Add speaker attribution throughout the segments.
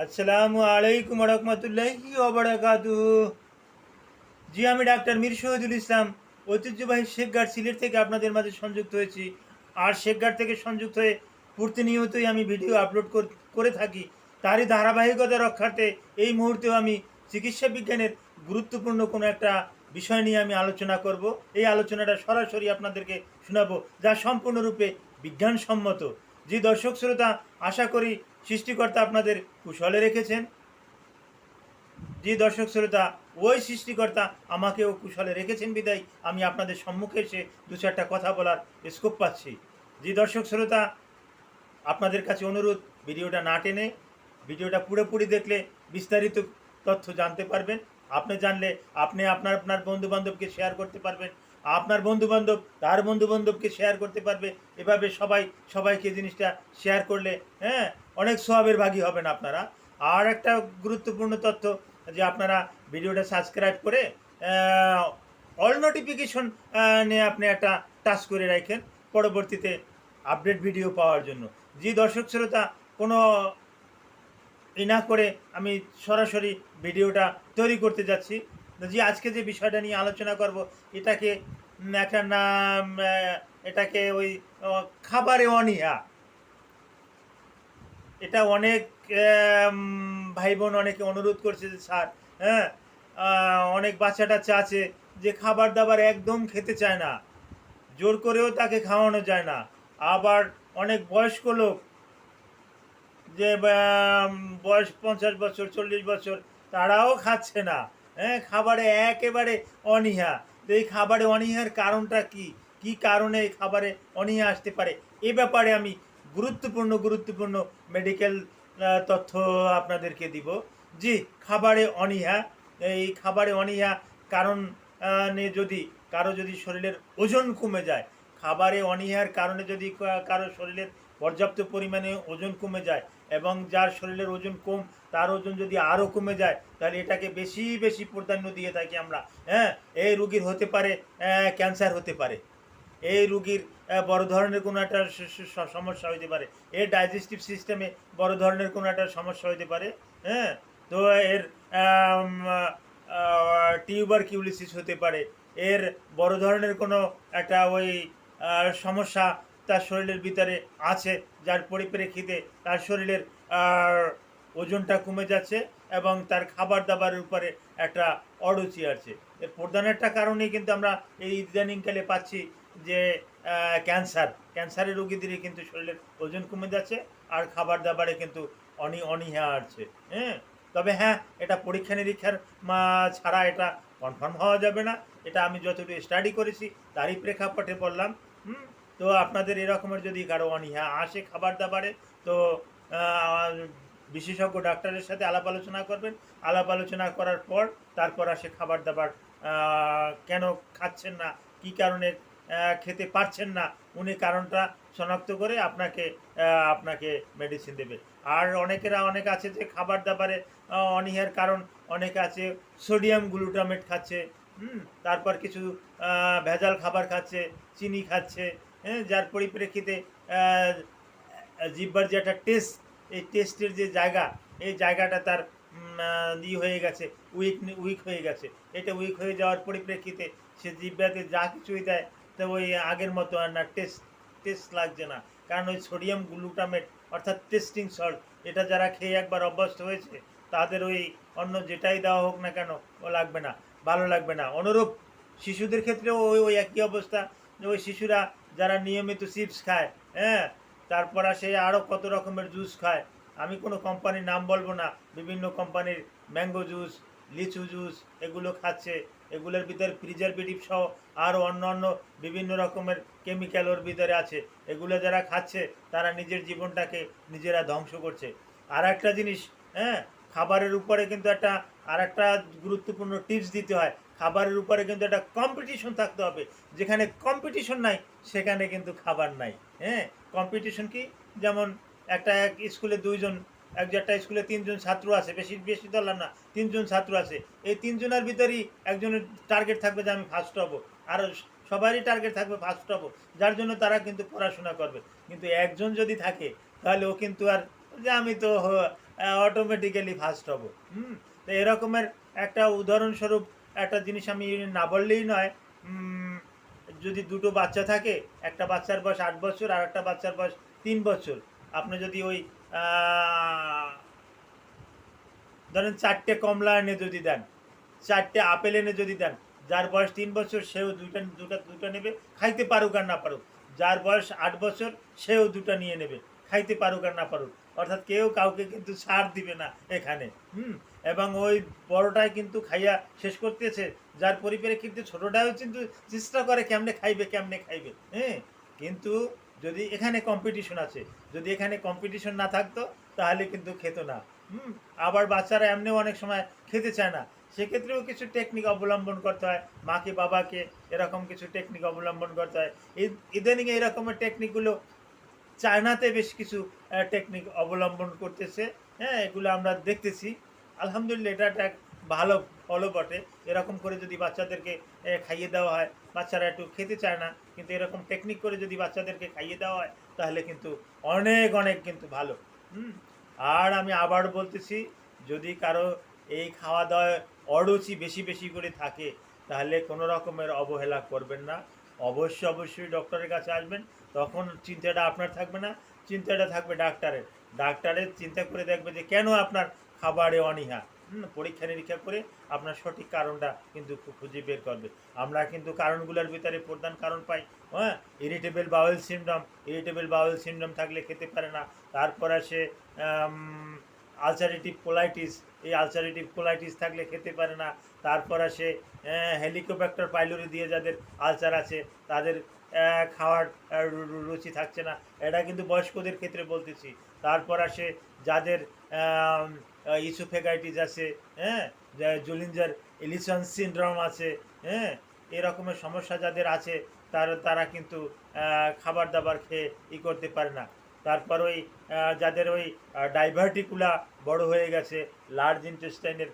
Speaker 1: আসসালামু আলাইকুম রহমতুল্লাহি ওবরাকাতু জি, আমি ডাক্তার মীর শহীদুল ইসলাম, ঐতিহ্যবাহী শেখগার সিলেট থেকে আপনাদের মাঝে সংযুক্ত হয়েছি। আর শেখগার থেকে সংযুক্ত হয়ে প্রতিনিয়তই আমি ভিডিও আপলোড কর- থাকি। তারই ধারাবাহিকতা রক্ষার্থে এই মুহূর্তেও আমি চিকিৎসা বিজ্ঞানের গুরুত্বপূর্ণ কোনো একটা বিষয় নিয়ে আমি আলোচনা করব। এই আলোচনাটা সরাসরি আপনাদেরকে শোনাবো, যা সম্পূর্ণরূপে বিজ্ঞানসম্মত। যে দর্শক শ্রোতা, আশা করি সৃষ্টিকর্তা আপনাদের কুশলে রেখেছেন। যে দর্শক শ্রোতা, ওই সৃষ্টিকর্তা আমাকেও কুশলে রেখেছেন বিদায়। আমি আপনাদের সম্মুখে এসে দু চারটা কথা বলার স্কোপ পাচ্ছি। যে দর্শক শ্রোতা, আপনাদের কাছে অনুরোধ, ভিডিওটা না টেনে, ভিডিওটা পুরোপুরি দেখলে বিস্তারিত তথ্য জানতে পারবেন। আপনি জানলে আপনি আপনার আপনার বন্ধু বান্ধবকে শেয়ার করতে পারবেন। আপনার বন্ধু বান্ধব তার বন্ধু বান্ধবকে শেয়ার করতে পারবে। এভাবে সবাই, সবাইকে জিনিসটা শেয়ার করলে হ্যাঁ অনেক সোয়াবের ভাগী হবেন আপনারা। আর একটা গুরুত্বপূর্ণ তথ্য, যে আপনারা ভিডিওটা সাবস্ক্রাইব করে অল নোটিফিকেশন নিয়ে আপনি একটা টাচ করে রাখেন পরবর্তীতে আপডেট ভিডিও পাওয়ার জন্য। যে দর্শক শ্রোতা, কোনো ই না করে আমি সরাসরি ভিডিওটা তৈরি করতে যাচ্ছি। যে আজকে যে বিষয়টা নিয়ে আলোচনা করব, এটাকে একটা নাম এটাকে ওই খাবারে অনীহা। এটা অনেক ভাই বোন অনেকে অনুরোধ করছে যে, স্যার হ্যাঁ অনেক বাচ্চা টাচ্চা আছে যে খাবার দাবার একদম খেতে চায় না। জোর করেও তাকে খাওয়ানো যায় না। আবার অনেক বয়স্ক লোক যে বয়স পঞ্চাশ বছর, চল্লিশ বছর, তারাও খাচ্ছে না। হ্যাঁ খাবারে একেবারে অনীহা। তো এই খাবারে অনীহার কারণটা কি? কি কারণে এই খাবারে অনীহা আসতে পারে? এ ব্যাপারে আমি গুরুত্বপূর্ণ গুরুত্বপূর্ণ মেডিকেল তথ্য আপনাদেরকে দিব। জি, খাবারে অনীহা। এই খাবারে অনীহা কারণ যদি কারও যদি শরীরের ওজন কমে যায়, খাবারে অনীহার কারণে যদি কারও শরীরের পর্যাপ্ত পরিমাণে ওজন কমে যায় এবং যার শরীরের ওজন কম, তার ওজন যদি আরও কমে যায়, তাহলে এটাকে বেশি বেশি প্রাধান্য দিয়ে থাকি আমরা। হ্যাঁ এই রুগীর হতে পারে ক্যান্সার হতে পারে। এই রুগীর বড় ধরনের কোনো একটা সমস্যা হতে পারে। এর ডাইজেস্টিভ সিস্টেমে বড় ধরনের কোনো একটা সমস্যা হতে পারে হ্যাঁ? তো এর টিউবার কিউলিসিস হতে পারে। এর বড় ধরনের কোনো একটা ওই সমস্যা তার শরীরের ভিতরে আছে, যার পরিপ্রেক্ষিতে তার শরীরের ওজনটা কমে যাচ্ছে এবং তার খাবার দাবারের উপরে একটা অরুচি আছে এর প্রধান একটা কারণেই কিন্তু আমরা এই ইদানিংকালে পাচ্ছি যে ক্যান্সার, ক্যান্সারের রোগীদেরই কিন্তু শরীরের ওজন কমে যাচ্ছে আর খাবার দাবারে কিন্তু অনি, অনীহা আসছে হ্যাঁ? তবে হ্যাঁ এটা পরীক্ষা নিরীক্ষার ছাড়া এটা কনফার্ম হওয়া যাবে না। এটা আমি যতটুকু স্টাডি করেছি, তারই প্রেক্ষাপটে বললাম, হুম? তো আপনাদের এরকমের যদি কারও অনীহা আসে খাবার দাবারে তো বিশেষজ্ঞ ডাক্তারের সাথে আলাপ আলোচনা করবেন। আলাপ আলোচনা করার পর তারপর আসে খাবার দাবার কেন খাচ্ছেন না, কি কারণে খেতে পারছেন না, উনি কারণটা শনাক্ত করে আপনাকে আপনাকে মেডিসিন দেবে। আর অনেকেরা, অনেক আছে যে খাবার দাবারে অনীহার কারণ, অনেকে আছে সোডিয়াম গ্লুটামেট খাচ্ছে, হুম, তারপর কিছু ভেজাল খাবার খাচ্ছে, চিনি খাচ্ছে হ্যাঁ যার পরিপ্রেক্ষিতে জিব্বার যে একটা টেস্ট এই টেস্টের যে জায়গা, এই জায়গাটা তার ই হয়ে গেছে উইক উইক হয়ে গেছে। এটা উইক হয়ে যাওয়ার পরিপ্রেক্ষিতে সে জিব্বাতে যা কিছুই দেয় তো ওই আগের মতো আর না টেস্ট টেস্ট লাগছে না। কারণ ওই সোডিয়াম গ্লুটামেট অর্থাৎ টেস্টিং সল্ট এটা যারা খেয়ে একবার অভ্যস্ত হয়েছে, তাদের ওই অন্য যেটাই দেওয়া হোক না কেন, ও লাগবে না, ভালো লাগবে না। অনুরূপ শিশুদের ক্ষেত্রেও ওই ওই একই অবস্থা ওই শিশুরা যারা নিয়মিত চিপস খায় হ্যাঁ তারপর আসে আরও কত রকমের জুস খায়। আমি কোনো কোম্পানির নাম বলব না, বিভিন্ন কোম্পানির ম্যাঙ্গো জুস লিচু জুস এগুলো খাচ্ছে। এগুলোর ভিতরে প্রিজারভেটিভ সহ আরও অন্য অন্য বিভিন্ন রকমের কেমিক্যাল ওর ভিতরে আছে। এগুলো যারা খাচ্ছে, তারা নিজের জীবনটাকে নিজেরা ধ্বংস করছে। আর একটা জিনিস হ্যাঁ খাবারের উপরে কিন্তু একটা আর একটা গুরুত্বপূর্ণ টিপস দিতে হয়। খাবারের উপরে কিন্তু একটা কম্পিটিশন থাকতে হবে। যেখানে কম্পিটিশন নাই, সেখানে কিন্তু খাবার নাই। হ্যাঁ কম্পিটিশন কি? যেমন একটা এক স্কুলে দুইজন এক একটা স্কুলে তিনজন ছাত্র আছে, বেশি বেশি ধরলাম না, তিনজন ছাত্র আছে। এই তিনজনের ভিতরেই একজনের টার্গেট থাকবে যে আমি ফার্স্ট হব। আর সবারই টার্গেট থাকবে ফার্স্ট হব। যার জন্য তারা কিন্তু পড়াশোনা করবে। কিন্তু একজন যদি থাকে, তাহলে ও কিন্তু আর যে আমি তো অটোমেটিক্যালি ফার্স্ট হব। হুম? তো এরকমের একটা উদাহরণস্বরূপ একটা জিনিস আমি না বললেই নয়। যদি দুটো বাচ্চা থাকে, একটা বাচ্চার বয়স আট বছর আর একটা বাচ্চার বয়স তিন বছর। আপনি যদি ওই ধরেন চারটে কমলা এনে যদি দেন, চারটে আপেল এনে যদি দেন, যার বয়স তিন বছর, সেও দুইটা দুটা দুটো নেবে, খাইতে পারুক আর না পারুক। যার বয়স আট বছর, সেও দুটো নিয়ে নেবে, খাইতে পারুক আর না পারুক। অর্থাৎ কেউ কাউকে কিন্তু ছাড় দিবে না এখানে, হুম? এবং ওই বড়টাই কিন্তু খাইয়া শেষ করতেছে, যার পরিপ্রেক্ষিতে ছোটোটাও কিন্তু চেষ্টা করে কেমনে খাইবে কেমনে খাইবে হ্যাঁ? কিন্তু যদি এখানে কম্পিটিশন আছে, যদি এখানে কম্পিটিশন না থাকতো, তাহলে কিন্তু খেত না। হুম? আবার বাচ্চারা এমনিও অনেক সময় খেতে চায় না। সেক্ষেত্রেও কিছু টেকনিক অবলম্বন করতে হয়। মাকে, বাবাকে এরকম কিছু টেকনিক অবলম্বন করতে হয়। ইদ- ইদানিং এরকমের টেকনিকগুলো চায়নাতে বেশ কিছু টেকনিক অবলম্বন করতেছে। হ্যাঁ এগুলো আমরা দেখতেছি। আলহামদুলিল্লাহ, এটা একটা ভালো ফলো বটে। এরকম করে যদি বাচ্চাদেরকে খাইয়ে দেওয়া হয়, বাচ্চারা একটু খেতে চায় না কিন্তু এরকম টেকনিক করে যদি বাচ্চাদেরকে খাইয়ে দেওয়া হয়, তাহলে কিন্তু অনেক অনেক কিন্তু ভালো। হুম? আর আমি আবার বলতেছি, যদি কারও এই খাওয়া দাওয়ায় অরুচি বেশি বেশি করে থাকে, তাহলে কোনো রকমের অবহেলা করবেন না। অবশ্যই অবশ্যই ডক্টরের কাছে আসবেন, তখন চিন্তাটা আপনার থাকবে না। চিন্তাটা থাকবে ডাক্তারের। ডাক্তারের চিন্তা করে দেখবে যে কেন আপনার খাবারে অনীহা? পরীক্ষা নিরীক্ষা করে আপনার সঠিক কারণটা কিন্তু খুঁজে বের করবে। আমরা কিন্তু কারণগুলোর ভিতরে প্রধান কারণ পাই। হ্যাঁ irritable bowel syndrome irritable bowel syndrome থাকলে খেতে পারে না। তারপর আসে আলসারেটিভ কোলাইটিস এই আলসারেটিভ কোলাইটিস থাকলে খেতে পারে না। তারপর আসে হেলিকোপ্যাক্টর পাইলোরি দিয়ে যাদের আলসার আছে, তাদের খাওয়ার রুচি থাকছে না। এটা কিন্তু বয়স্কদের ক্ষেত্রে বলতেছি। তারপর আসে যাদের ইসোফেগাইটিস আছে হ্যাঁ? জুলিঞ্জার ইলিসন সিনড্রোম আছে হ্যাঁ? এরকমের সমস্যা যাদের আছে, তারা তারা কিন্তু খাবার দাবার খেয়ে ই করতে পারে না। তারপর ওই যাদের ওই ডাইভার্টিকুলা বড় হয়ে গেছে, লার্জ ইন্টেস্টাইনের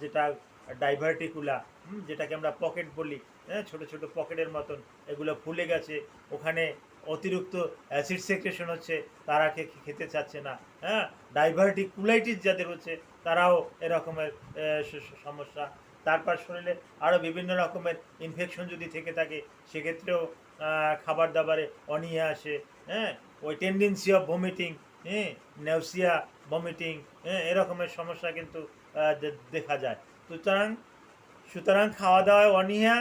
Speaker 1: যেটা ডাইভার্টিকুলা যেটাকে আমরা পকেট বলি হ্যাঁ ছোটো ছোটো পকেটের মতন, এগুলো ফুলে গেছে, ওখানে অতিরিক্ত অ্যাসিড সেক্রেশন হচ্ছে, তারা খেতে চাচ্ছে না হ্যাঁ ডাইভার্টিকুলাইটিস যাদের হচ্ছে, তারাও এরকমের সমস্যা, তারপর শরীরে আরও বিভিন্ন রকমের ইনফেকশন যদি থেকে থাকে, সেক্ষেত্রেও খাবার দাবারে অনীহা আসে হ্যাঁ ওই টেন্ডেন্সি অফ ভমিটিং হ্যাঁ নেউসিয়া ভমিটিং হ্যাঁ এরকমের সমস্যা কিন্তু দেখা যায়। সুতরাং সুতরাং খাওয়া দাওয়ায় অনীহা,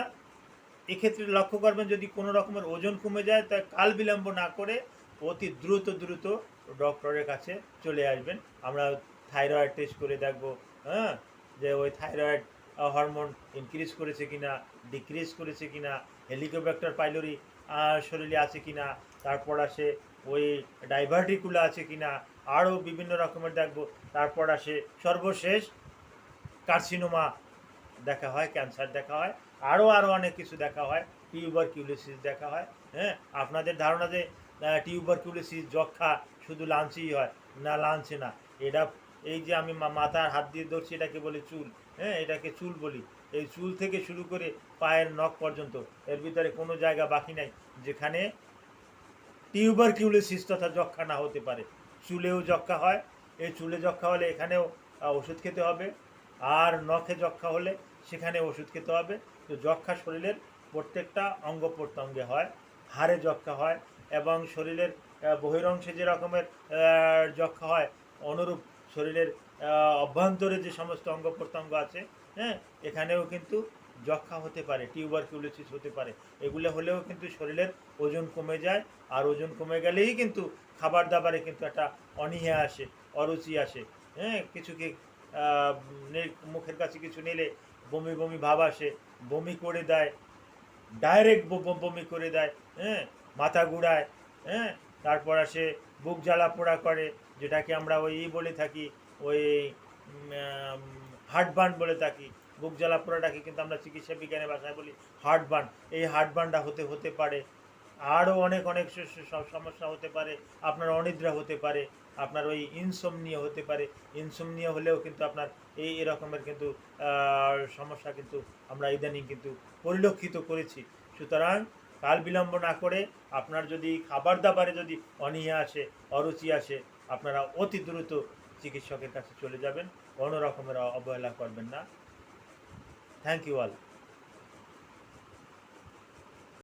Speaker 1: এক্ষেত্রে লক্ষ্য করবেন যদি কোনো রকমের ওজন কমে যায়, তা কাল বিলম্ব না করে অতি দ্রুত দ্রুত ডক্টরের কাছে চলে আসবেন। আমরা থাইরয়েড টেস্ট করে দেখব হ্যাঁ? যে ওই থাইরয়েড হরমোন ইনক্রিজ করেছে কিনা ডিক্রিজ করেছে কিনা হেলিকোব্যাক্টার পাইলরি শরীরে আছে কিনা, তারপর আসে ওই ডাইভার্টিকুলা আছে কিনা, আরও বিভিন্ন রকমের দেখব, তারপর আসে সর্বশেষ কার্সিনোমা দেখা হয়, ক্যান্সার দেখা হয় আরও আরও অনেক কিছু দেখা হয় টিউবার কিউলিসিস দেখা হয় হ্যাঁ? আপনাদের ধারণা যে টিউবার কিউলিসিস যক্ষা শুধু লাঞ্চেই হয়, না, লাঞ্চে না। এটা, এই যে আমি মাথার হাত দিয়ে ধরছি, এটাকে বলে চুল হ্যাঁ? এটাকে চুল বলি। এই চুল থেকে শুরু করে পায়ের নখ পর্যন্ত, এর ভিতরে কোনো জায়গা বাকি নাই, যেখানে টিউবার কিউলিসিস তথা যক্ষা না হতে পারে। চুলেও যক্ষা হয়, এই চুলে যক্ষা হলে এখানেও ওষুধ খেতে হবে আর নখে যক্ষা হলে সেখানে ওষুধ খেতে হবে। তো যক্ষা শরীরের প্রত্যেকটা অঙ্গ প্রত্যঙ্গে হয় হাড়ে যক্ষা হয় এবং শরীরের বহিরংশে যে রকমের যক্ষা হয় অনুরূপ শরীরের অভ্যন্তরে যে সমস্ত অঙ্গ প্রত্যঙ্গ আছে হ্যাঁ এখানেও কিন্তু যক্ষা হতে পারে টিউবার কিউলিসিস হতে পারে। এগুলো হলেও কিন্তু শরীরের ওজন কমে যায় আর ওজন কমে গেলেই কিন্তু খাবার দাবারে কিন্তু একটা অনীহা আসে অরুচি আসে হ্যাঁ কিছু কি আহ, নে- মুখের কাছে কিছু নিলে বমি বমি ভাব আসে, বমি করে দেয় ডাইরেক্ট বমি করে দেয় হ্যাঁ মাথা ঘুরায় হ্যাঁ তারপর আসে বুক জ্বালা পোড়া করে, যেটাকে আমরা ওই বলে থাকি, ওই হার্ট বার্ন বলে থাকি। বুক জ্বালা পোড়াটাকে কিন্তু আমরা চিকিৎসা বিজ্ঞানের ভাষায় বলি হার্ট বার্ন এই হার্ট বার্নটা হতে হতে পারে আরও অনেক অনেক সব সমস্যা হতে পারে, আপনার অনিদ্রা হতে পারে, আপনার ওই ইনসোমনিয়া হতে পারে। ইনসোমনিয়া হলেও কিন্তু আপনার এই এরকমের কিন্তু সমস্যা কিন্তু আমরা ইদানিং কিন্তু পরিলক্ষিত করেছি। সুতরাং কাল বিলম্ব না করে আপনার যদি খাবার দাবারে যদি অনীহা আসে, অরুচি আসে, আপনারা অতি দ্রুত চিকিৎসকের কাছে চলে যাবেন। কোনো রকমের অবহেলা করবেন না। Thank you all